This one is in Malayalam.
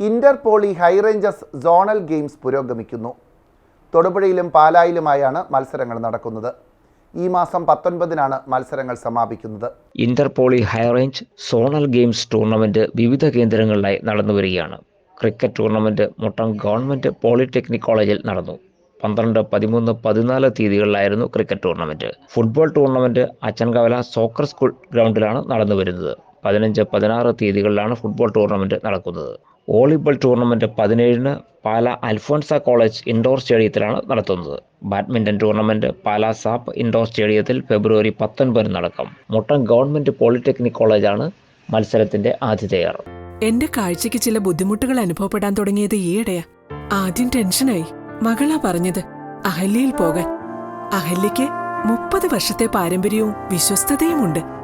ഇന്റർപോളി ഹൈറേഞ്ചസ് സോണൽ ഗെയിംസ് പുരോഗമിക്കുന്നു. തൊടുപുഴയിലും പാലായിലുമായാണ് മത്സരങ്ങൾ നടക്കുന്നത്. ഈ മാസം പത്തൊൻപതിനാണ് മത്സരങ്ങൾ സമാപിക്കുന്നത്. Inter poly high range zonal games tournament വിവിധ കേന്ദ്രങ്ങളിലായി നടന്നുവരികയാണ് cricket tournament Muttom government polytechnic കോളേജിൽ നടന്നു. പന്ത്രണ്ട് പതിമൂന്ന് പതിനാല് തീയതികളിലായിരുന്നു cricket tournament. Football tournament Achankavala soccer school ഗ്രൗണ്ടിലാണ് നടന്നുവരുന്നത്. പതിനഞ്ച് പതിനാറ് തീയതികളിലാണ് ഫുട്ബോൾ ടൂർണമെന്റ് നടക്കുന്നത്. വോളിബോൾ ടൂർണമെന്റ് പതിനേഴിന് പാല അൽഫോൻസ കോളേജ് ഇൻഡോർ സ്റ്റേഡിയത്തിലാണ് നടത്തുന്നത്. ബാഡ്മിന്റൺ ടൂർണമെന്റ് പാല സാപ്പ് ഇൻഡോർ സ്റ്റേഡിയത്തിൽ ഫെബ്രുവരി പത്തൊൻപതിന് നടക്കും. മുട്ടം ഗവൺമെന്റ് പോളിടെക്നിക് കോളേജാണ് മത്സരത്തിന്റെ ആതിഥേയർ എന്റെ കാഴ്ചയ്ക്ക് ചില ബുദ്ധിമുട്ടുകൾ അനുഭവപ്പെടാൻ തുടങ്ങിയത് ഈയിടെയാ. ആദ്യം ടെൻഷനായി. മകളാ പറഞ്ഞത് അഹല്യയിൽ പോകാൻ. അഹല്യയ്ക്ക് മുപ്പത് വർഷത്തെ പാരമ്പര്യവും വിശ്വസ്തതയുമുണ്ട്.